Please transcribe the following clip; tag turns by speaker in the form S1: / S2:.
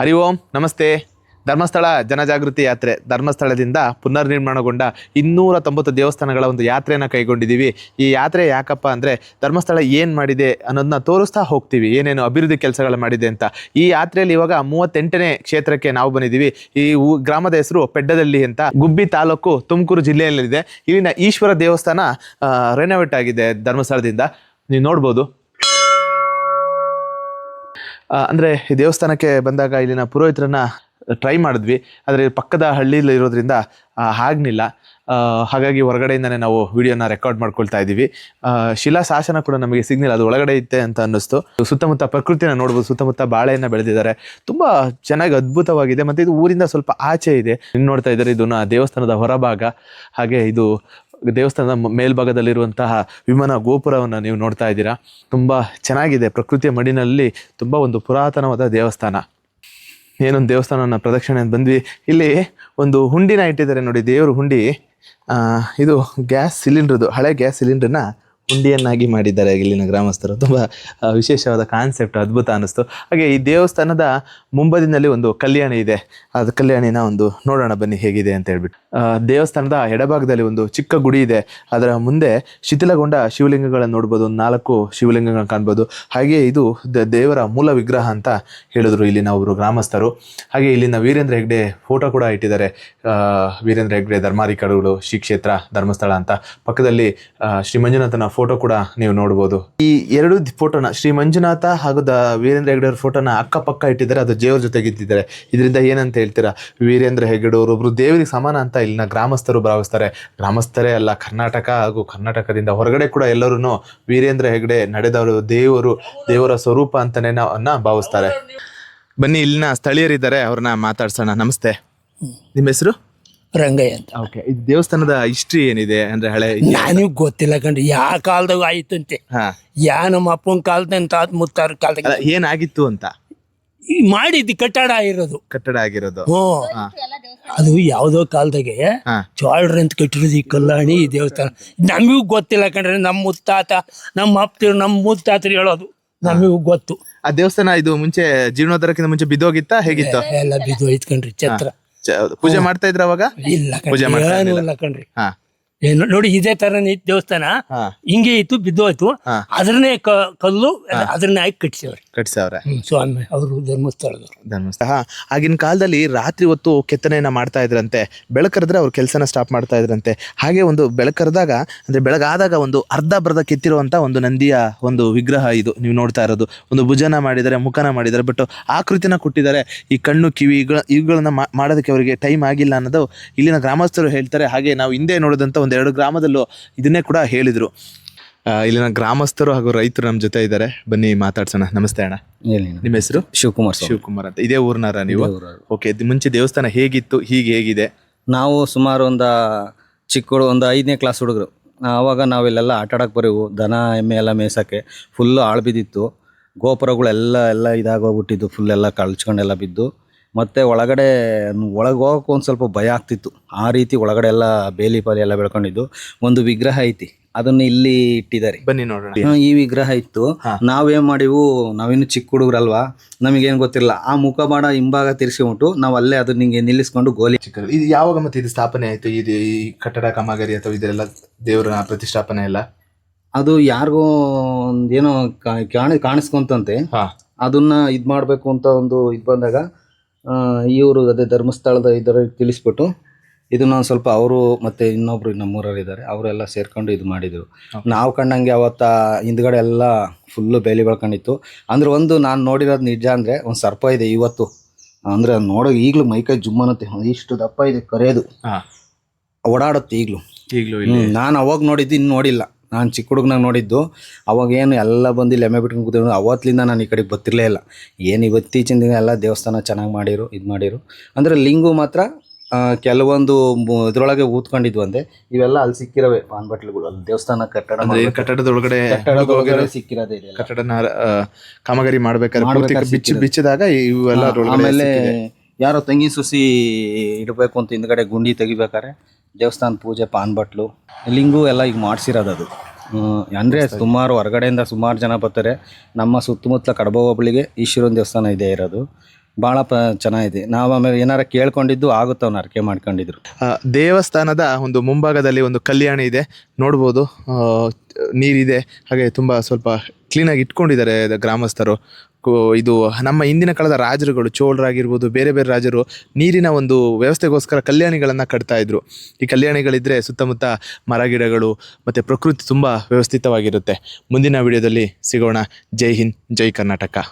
S1: ಹರಿ ಓಂ, ನಮಸ್ತೆ. ಧರ್ಮಸ್ಥಳ ಜನಜಾಗೃತಿ ಯಾತ್ರೆ ಧರ್ಮಸ್ಥಳದಿಂದ ಪುನರ್ನಿರ್ಮಾಣಗೊಂಡ ಇನ್ನೂರ ತೊಂಬತ್ತು ದೇವಸ್ಥಾನಗಳ ಒಂದು ಯಾತ್ರೆಯನ್ನು ಕೈಗೊಂಡಿದ್ದೀವಿ. ಈ ಯಾತ್ರೆ ಯಾಕಪ್ಪ ಅಂದರೆ ಧರ್ಮಸ್ಥಳ ಏನು ಮಾಡಿದೆ ಅನ್ನೋದನ್ನ ತೋರಿಸ್ತಾ ಹೋಗ್ತೀವಿ. ಏನೇನು ಅಭಿವೃದ್ಧಿ ಕೆಲಸಗಳು ಮಾಡಿದೆ ಅಂತ. ಈ ಯಾತ್ರೆಯಲ್ಲಿ ಇವಾಗ ಮೂವತ್ತೆಂಟನೇ ಕ್ಷೇತ್ರಕ್ಕೆ ನಾವು ಬಂದಿದ್ದೀವಿ. ಈ ಗ್ರಾಮದ ಹೆಸರು ಪೆಡ್ಡದಲ್ಲಿ ಅಂತ. ಗುಬ್ಬಿ ತಾಲೂಕು ತುಮಕೂರು ಜಿಲ್ಲೆಯಲ್ಲಿದೆ. ಇಲ್ಲಿನ ಈಶ್ವರ ದೇವಸ್ಥಾನ ರೆನೋವೇಟ್ ಆಗಿದೆ ಧರ್ಮಸ್ಥಳದಿಂದ. ನೀವು ನೋಡ್ಬೋದು. ಅಂದ್ರೆ ದೇವಸ್ಥಾನಕ್ಕೆ ಬಂದಾಗ ಇಲ್ಲಿನ ಪುರೋಹಿತರನ್ನ ಟ್ರೈ ಮಾಡಿದ್ವಿ, ಆದರೆ ಪಕ್ಕದ ಹಳ್ಳಿಲಿ ಇರೋದ್ರಿಂದ ಆಗಲಿಲ್ಲ. ಹಾಗಾಗಿ ಹೊರಗಡೆಯಿಂದನೇ ನಾವು ವಿಡಿಯೋನ ರೆಕಾರ್ಡ್ ಮಾಡ್ಕೊಳ್ತಾ ಇದ್ದೀವಿ. ಶಿಲಾ ಶಾಸನ ಕೂಡ ನಮಗೆ ಸಿಗ್ನಿಲ್ಲ ಅದು ಒಳಗಡೆ ಇತ್ತೆ ಅಂತ ಅನ್ನಿಸ್ತು. ಸುತ್ತಮುತ್ತ ಪ್ರಕೃತಿನ ನೋಡ್ಬೋದು, ಸುತ್ತಮುತ್ತ ಬಾಳೆಯನ್ನು ಬೆಳೆದಿದ್ದಾರೆ. ತುಂಬ ಚೆನ್ನಾಗಿ ಅದ್ಭುತವಾಗಿದೆ, ಮತ್ತು ಇದು ಊರಿಂದ ಸ್ವಲ್ಪ ಆಚೆ ಇದೆ. ಇನ್ನು ನೋಡ್ತಾ ಇದ್ದಾರೆ ಇದನ್ನು ದೇವಸ್ಥಾನದ ಹೊರಭಾಗ. ಹಾಗೆ ಇದು ದೇವಸ್ಥಾನದ ಮೇಲ್ಭಾಗದಲ್ಲಿರುವಂತಹ ವಿಮಾನ ಗೋಪುರವನ್ನು ನೀವು ನೋಡ್ತಾ ಇದ್ದೀರಾ. ತುಂಬ ಚೆನ್ನಾಗಿದೆ. ಪ್ರಕೃತಿಯ ಮಡಿನಲ್ಲಿ ತುಂಬ ಒಂದು ಪುರಾತನವಾದ ದೇವಸ್ಥಾನ. ಏನೊಂದು ದೇವಸ್ಥಾನವನ್ನು ಪ್ರದಕ್ಷಿಣೆ ಅಂತ ಬಂದ್ವಿ. ಇಲ್ಲಿ ಒಂದು ಹುಂಡಿನ ಇಟ್ಟಿದ್ದಾರೆ ನೋಡಿ. ದೇವರು ಹುಂಡಿ. ಇದು ಗ್ಯಾಸ್ ಸಿಲಿಂಡ್ರದು, ಹಳೆ ಗ್ಯಾಸ್ ಸಿಲಿಂಡರ್ನ ಹುಂಡಿಯನ್ನಾಗಿ ಮಾಡಿದ್ದಾರೆ ಇಲ್ಲಿನ ಗ್ರಾಮಸ್ಥರು. ತುಂಬ ವಿಶೇಷವಾದ ಕಾನ್ಸೆಪ್ಟ್ ಅದ್ಭುತ ಅನ್ನಿಸ್ತು. ಹಾಗೆ ಈ ದೇವಸ್ಥಾನದ ಮುಂಬದಿನಲ್ಲಿ ಒಂದು ಕಲ್ಯಾಣಿ ಇದೆ. ಅದು ಕಲ್ಯಾಣಿನ ಒಂದು ನೋಡೋಣ ಬನ್ನಿ ಹೇಗಿದೆ ಅಂತ ಹೇಳ್ಬಿಟ್ಟು. ದೇವಸ್ಥಾನದ ಎಡಭಾಗದಲ್ಲಿ ಒಂದು ಚಿಕ್ಕ ಗುಡಿ ಇದೆ. ಅದರ ಮುಂದೆ ಶಿಥಿಲಗೊಂಡ ಶಿವಲಿಂಗಗಳನ್ನು ನೋಡ್ಬೋದು, ನಾಲ್ಕು ಶಿವಲಿಂಗಗಳನ್ನು ಕಾಣ್ಬೋದು. ಹಾಗೆ ಇದು ದೇವರ ಮೂಲ ವಿಗ್ರಹ ಅಂತ ಹೇಳಿದ್ರು ಇಲ್ಲಿನ ಒಬ್ಬರು ಗ್ರಾಮಸ್ಥರು. ಹಾಗೆ ಇಲ್ಲಿನ ವೀರೇಂದ್ರ ಹೆಗ್ಡೆ ಫೋಟೋ ಕೂಡ ಇಟ್ಟಿದ್ದಾರೆ. ವೀರೇಂದ್ರ ಹೆಗ್ಡೆ ಧರ್ಮಾಧಿಕಾರಿಗಳು ಶ್ರೀ ಕ್ಷೇತ್ರ ಧರ್ಮಸ್ಥಳ ಅಂತ. ಪಕ್ಕದಲ್ಲಿ ಶ್ರೀ ಮಂಜುನಾಥನ ಫೋಟೋ ಕೂಡ ನೀವು ನೋಡಬಹುದು ಈ ಎರಡು ಫೋಟೋನ ಶ್ರೀ ಮಂಜುನಾಥ ಹಾಗೂ ದ ವೀರೇಂದ್ರ ಹೆಗ್ಡೆ ಅವರ ಫೋಟೋನ ಅಕ್ಕಪಕ್ಕ ಇಟ್ಟಿದ್ದಾರೆ. ಅದು ದೇವ್ರ ಜೊತೆಗೆ ಇಟ್ಟಿದ್ದಾರೆ. ಇದರಿಂದ ಏನಂತ ಹೇಳ್ತೀರಾ? ವೀರೇಂದ್ರ ಹೆಗ್ಡೆ ಅವರು ಒಬ್ರು ದೇವರಿಗೆ ಸಮಾನ ಅಂತ ಇಲ್ಲಿನ ಗ್ರಾಮಸ್ಥರು ಭಾವಿಸ್ತಾರೆ. ಗ್ರಾಮಸ್ಥರೇ ಅಲ್ಲ ಕರ್ನಾಟಕ ಹಾಗೂ ಕರ್ನಾಟಕದಿಂದ ಹೊರಗಡೆ ಕೂಡ ಎಲ್ಲರೂ ವೀರೇಂದ್ರ ಹೆಗ್ಡೆ ನಡೆದವರು ದೇವರು ದೇವರ ಸ್ವರೂಪ ಅಂತಾನೆ ನಾವು ಅನ್ನ ಭಾವಿಸ್ತಾರೆ. ಬನ್ನಿ ಇಲ್ಲಿನ ಸ್ಥಳೀಯರಿದ್ದಾರೆ. ಅವ್ರನ್ನ ಮಾತಾಡ್ಸೋಣ. ನಮಸ್ತೆ. ನಿಮ್ಮ ಹೆಸರು?
S2: ರಂಗಯ್ಯ ಅಂತ.
S1: ಓಕೆ ಇದು ದೇವಸ್ಥಾನದ ಹಿಸ್ಟ್ರಿ ಏನಿದೆ ಅಂದ್ರೆ ಹಳೆ
S2: ನನಗ್ ಗೊತ್ತಿಲ್ಲ ಕಂಡ್ರಿ ಯಾವ ಕಾಲದಾಗ ಆಯ್ತಂತೆ.
S1: ಹಾ.
S2: ಯಾ ನಮ್ಮ ಅಪ್ಪನ ಕಾಲದ ತಾತ ಮುತ್ತಾರ ಕಾಲದಾಗ
S1: ಅಲ್ಲ ಏನಾಗಿತ್ತು ಅಂತ?
S2: ಈ ಮಾಡಿದ್ದು ಕಟ್ಟಡ ಇರೋದು.
S1: ಕಟ್ಟಡ ಆಗಿರೋದು.
S2: ಹ್ಞೂ. ಅದು ಯಾವ್ದೋ ಕಾಲದಾಗೆ
S1: ಹಾ.
S2: ಚೋಳ್ರಿ ಅಂತ ಕಟ್ಟಿರೋದು ಈ ಕಲ್ಯಾಣಿ ಈ ದೇವಸ್ಥಾನ. ನಮಗೂ ಗೊತ್ತಿಲ್ಲ ಕಂಡ್ರೆ ನಮ್ಮ ಮುತ್ತಾತ ನಮ್ಮ ಅಪ್ತಿರು ನಮ್ಮ ಮುತ್ತಾತರು ಹೇಳೋದು. ನಮಗೂ ಗೊತ್ತು.
S1: ಆ ದೇವಸ್ಥಾನ ಇದು ಮುಂಚೆ ಜೀರ್ಣೋದ್ರಕ್ಕಿಂತ ಮುಂಚೆ ಬಿದ್ದೋಗಿತ್ತಾ? ಹೇಗಿತ್ತು?
S2: ಎಲ್ಲ ಬಿದ್ದು ಹೋಯ್ತು ಕಣ್ರಿ ಛತ್ರ.
S1: ಚ- ಪೂಜೆ ಮಾಡ್ತಾ ಇದ್ರ ಅವಾಗ?
S2: ಇಲ್ಲ
S1: ಪೂಜೆ
S2: ಕಣ್ರಿ
S1: ಮಾಡ್ತಾ
S2: ಏನೂ
S1: ಇರ್ಲಿಲ್ಲ.
S2: ಇಲ್ಲ ಕಣ್ರಿ.
S1: ಹಾ.
S2: ಏನು ನೋಡಿ ಇದೇ ತರ ದೇವಸ್ಥಾನ.
S1: ಹಾ.
S2: ಹಿಂಗೆ ಇತ್ತು ಬಿದ್ದೋಯ್ತು.
S1: ಅದ್ರನ್ನೇ
S2: ಅದನ್ನೇ ಕ- ಕಲ್ಲು ಅದ್ರನ್ನೇ ಹಾಕಿ ಕಟ್ಸಿವ್ರಿ
S1: ಕಟ್ಸವ್ರೆ
S2: ಹ್ಮ್, ಸ್ವಾಮಿ ಅವರು ಧರ್ಮಸ್ಥಳದವರು.
S1: ಧರ್ಮಸ್ಥಳ. ಹಾ, ಆಗಿನ ಕಾಲದಲ್ಲಿ ರಾತ್ರಿ ಹೊತ್ತು ಕೆತ್ತನೆಯನ್ನ ಮಾಡ್ತಾ ಇದ್ರಂತೆ. ಬೆಳಕರಿದ್ರೆ ಅವ್ರ ಕೆಲಸನ ಸ್ಟಾಪ್ ಮಾಡ್ತಾ ಇದ್ರಂತೆ. ಹಾಗೆ ಒಂದು ಬೆಳಕರೆದಾಗ ಅಂದ್ರೆ ಬೆಳಗಾದಾಗ ಒಂದು ಅರ್ಧ ಬರ್ಧ ಕೆತ್ತಿರುವಂತ ಒಂದು ನಂದಿಯ ಒಂದು ವಿಗ್ರಹ ಇದು ನೀವು ನೋಡ್ತಾ ಇರೋದು. ಒಂದು ಭುಜನ ಮಾಡಿದರೆ ಮುಖನ ಮಾಡಿದರೆ ಬಟ್ ಆಕೃತಿನ ಕೊಟ್ಟಿದ್ದಾರೆ. ಈ ಕಣ್ಣು ಕಿವಿ ಇವುಗಳ ಇವುಗಳನ್ನ ಮಾ- ಮಾಡೋದಕ್ಕೆ ಅವರಿಗೆ ಟೈಮ್ ಆಗಿಲ್ಲ ಅನ್ನೋದು ಇಲ್ಲಿನ ಗ್ರಾಮಸ್ಥರು ಹೇಳ್ತಾರೆ. ಹಾಗೆ ನಾವು ಹಿಂದೆ ನೋಡಿದಂತ ಒಂದು ಎರಡು ಗ್ರಾಮದಲ್ಲೂ ಇದನ್ನೇ ಕೂಡ ಹೇಳಿದರು. ಇಲ್ಲಿನ ಗ್ರಾಮಸ್ಥರು ಹಾಗೂ ರೈತರು ನಮ್ಮ ಜೊತೆ ಇದ್ದಾರೆ. ಬನ್ನಿ ಮಾತಾಡ್ಸೋಣ. ನಮಸ್ತೆ ಅಣ್ಣ. ನಿಮ್ಮ ಹೆಸರು?
S3: ಶಿವಕುಮಾರ್
S1: ಶಿವಕುಮಾರ್ ಅಂತ. ಇದೇ ಊರ್ನಾರ ನೀವು. ಓಕೆ ಮುಂಚೆ ದೇವಸ್ಥಾನ ಹೇಗಿತ್ತು? ಹೀಗೆ ಹೇಗಿದೆ?
S3: ನಾವು ಸುಮಾರು ಒಂದು ಚಿಕ್ಕ ಒಂದು ಐದನೇ ಕ್ಲಾಸ್ ಹುಡುಗರು. ಆವಾಗ ನಾವಿಲ್ಲೆಲ್ಲ ಆಟ ಆಡಕ್ಕೆ ಬರೀವು. ದನ ಎಮ್ಮೆ ಎಲ್ಲ ಮೇಯ್ಸೋಕ್ಕೆ ಫುಲ್ಲು ಆಳು ಬಿದ್ದಿತ್ತು. ಗೋಪುರಗಳೆಲ್ಲ ಎಲ್ಲ ಇದಾಗೋಗ್ಬಿಟ್ಟಿದ್ದು. ಫುಲ್ ಎಲ್ಲ ಕಳ್ಚ್ಕೊಂಡೆಲ್ಲ ಬಿದ್ದು. ಮತ್ತು ಒಳಗಡೆ ಒಳಗೆ ಹೋಗೋಕೆ ಒಂದು ಸ್ವಲ್ಪ ಭಯ ಆಗ್ತಿತ್ತು. ಆ ರೀತಿ ಒಳಗಡೆ ಎಲ್ಲ ಬೇಲಿ ಪಾಲಿ ಎಲ್ಲ ಬೆಳ್ಕೊಂಡಿದ್ದು. ಒಂದು ವಿಗ್ರಹ ಐತಿ. ಅದನ್ನು ಇಲ್ಲಿ ಇಟ್ಟಿದ್ದಾರೆ.
S1: ಬನ್ನಿ ನೋಡೋಣ.
S3: ಈ ವಿಗ್ರಹ ಇತ್ತು.
S1: ನಾವೇನು
S3: ನಾವೇನ್ ಮಾಡಿವು ನಾವಿನ್ನು ಚಿಕ್ಕ ಹುಡುಗರಲ್ವಾ ನಮಗೇನು ಗೊತ್ತಿಲ್ಲ ಆ ಮುಖಬಾಣ ಹಿಂಭಾಗ ತಿರ್ಸಿಬಿಟ್ಟು ನಾವು ಅಲ್ಲೇ ಅದನ್ನ ಹಿಂಗೆ ನಿಲ್ಲಿಸ್ಕೊಂಡು ಗೋಲಿ.
S1: ಇದು ಯಾವಾಗ ಮತ್ತೆ ಇದು ಸ್ಥಾಪನೆ ಆಯ್ತು? ಇದು ಈ ಕಟ್ಟಡ ಕಾಮಗಾರಿ ಅಥವಾ ಇದೆಲ್ಲ ದೇವರ ಪ್ರತಿಷ್ಠಾಪನೆ ಎಲ್ಲ?
S3: ಅದು ಯಾರಿಗೋ ಏನೋ ಕಾಣ ಕಾಣಿಸ್ಕೊಂತಂತೆ.
S1: ಹಾ.
S3: ಅದನ್ನ ಇದು ಮಾಡಬೇಕು ಅಂತ ಒಂದು ಇದ್ ಬಂದಾಗ ಇವರು ಅದೇ ಧರ್ಮಸ್ಥಳದ ಇದರ ತಿಳಿಸ್ಬಿಟ್ಟು ಇದನ್ನ ಒಂದು ಸ್ವಲ್ಪ ಅವರು ಮತ್ತೆ ಇನ್ನೊಬ್ರು ನಮ್ಮೂರವ್ರು ಇದ್ದಾರೆ ಅವರೆಲ್ಲ ಸೇರ್ಕೊಂಡು ಇದು ಮಾಡಿದ್ರು. ನಾವು ಕಂಡಂಗೆ ಅವತ್ತ ಹಿಂದ್ಗಡೆ ಎಲ್ಲ ಫುಲ್ಲು ಬೇಲಿ ಬೆಳ್ಕೊಂಡಿತ್ತು. ಅಂದ್ರೆ ಒಂದು ನಾನು ನೋಡಿರೋದು ನಿಜ ಅಂದ್ರೆ ಒಂದು ಸರ್ಪ ಇದೆ ಇವತ್ತು. ಅಂದ್ರೆ ಅದು ನೋಡೋ ಈಗಲೂ ಮೈಕೈ ಅನ್ನತ್ತೆ ಇಷ್ಟು ದಪ್ಪ ಇದೆ ಕರೆಯೋದು. ಓಡಾಡುತ್ತೆ ಈಗಲೂ.
S1: ಈಗಲೂ
S3: ನಾನು ಅವಾಗ ನೋಡಿದ್ದು ಇನ್ನು ನೋಡಿಲ್ಲ. ನಾನು ಚಿಕ್ಕ ಹುಡುಗನಾಗ ನೋಡಿದ್ದು ಅವಾಗ ಏನು ಎಲ್ಲ ಬಂದು ಇಲ್ಲಿ ಎಮ್ಮೆ ಬಿಟ್ಕೊಂಡು ಕೂತಿದ್ರು. ಅವತ್ತಿಂದ ನಾನು ಈ ಕಡೆಗೆ ಬರ್ತಿರ್ಲೇ ಇಲ್ಲ. ಏನು ಇವತ್ತೀಚಿನ ದಿನ ಎಲ್ಲ ದೇವಸ್ಥಾನ ಚೆನ್ನಾಗಿ ಮಾಡಿರು ಇದು ಮಾಡಿರು. ಅಂದರೆ ಲಿಂಗು ಮಾತ್ರ ಕೆಲವೊಂದು ಇದರೊಳಗೆ ಊದ್ಕೊಂಡಿದ್ವು ಅಂದೆ. ಇವೆಲ್ಲ ಅಲ್ಲಿ ಸಿಕ್ಕಿರವೆ ಪಾನ್ಬಟ್ಲುಗಳು ಅಲ್ಲಿ ದೇವಸ್ಥಾನ ಕಟ್ಟಡ ಕಟ್ಟಡದೊಳಗಡೆ ಸಿಕ್ಕಿರೋದೇ.
S1: ಕಟ್ಟಡನ ಕಾಮಗಾರಿ ಮಾಡ್ಬೇಕಾದ್ರೆ ಬಿಚ್ಚಿ ಬಿಚ್ಚಿದಾಗ ಇವೆಲ್ಲ
S3: ಆಮೇಲೆ. ಯಾರೋ ತಂಗಿ ಸುಸಿ ಇಡಬೇಕು ಅಂತ ಹಿಂದ್ಗಡೆ ಗುಂಡಿ ತೆಗಿಬೇಕಾರೆ ದೇವಸ್ಥಾನ ಪೂಜೆ ಪಾನ್ ಬಟ್ಲು ಲಿಂಗು ಎಲ್ಲ ಈಗ ಮಾಡಿಸಿರೋದು ಅದು. ಅಂದರೆ ಸುಮಾರು ಹೊರಗಡೆಯಿಂದ ಸುಮಾರು ಜನ ಬರ್ತಾರೆ. ನಮ್ಮ ಸುತ್ತಮುತ್ತಲ ಕಡಬ ಹೋಬಳಿಗೆ ಈಶ್ವರನ ದೇವಸ್ಥಾನ ಇದೆ ಇರೋದು. ಭಾಳ ಪ ಚೆನ್ನಾಗಿದೆ. ನಾವು ಆಮೇಲೆ ಏನಾರ ಕೇಳ್ಕೊಂಡಿದ್ದು ಆಗುತ್ತೆ ಅವ್ನು ಅರ್ಕೆ ಮಾಡ್ಕೊಂಡಿದ್ರು.
S1: ದೇವಸ್ಥಾನದ ಒಂದು ಮುಂಭಾಗದಲ್ಲಿ ಒಂದು ಕಲ್ಯಾಣ ಇದೆ. ನೋಡ್ಬೋದು. ನೀರಿದೆ. ಹಾಗೆ ತುಂಬ ಸ್ವಲ್ಪ ಕ್ಲೀನಾಗಿ ಇಟ್ಕೊಂಡಿದ್ದಾರೆ ಗ್ರಾಮಸ್ಥರು. ಇದು ನಮ್ಮ ಹಿಂದಿನ ಕಾಲದ ರಾಜರುಗಳು, ಚೋಳರಾಗಿರ್ಬೋದು, ಬೇರೆ ಬೇರೆ ರಾಜರು ನೀರಿನ ಒಂದು ವ್ಯವಸ್ಥೆಗೋಸ್ಕರ ಕಲ್ಯಾಣಿಗಳನ್ನು ಕಟ್ತಾ ಇದ್ರು. ಈ ಕಲ್ಯಾಣಿಗಳಿದ್ದರೆ ಸುತ್ತಮುತ್ತ ಮರ ಗಿಡಗಳು ಮತ್ತು ಪ್ರಕೃತಿ ತುಂಬ ವ್ಯವಸ್ಥಿತವಾಗಿರುತ್ತೆ. ಮುಂದಿನ ವಿಡಿಯೋದಲ್ಲಿ ಸಿಗೋಣ. ಜೈ ಹಿಂದ್, ಜೈ ಕರ್ನಾಟಕ.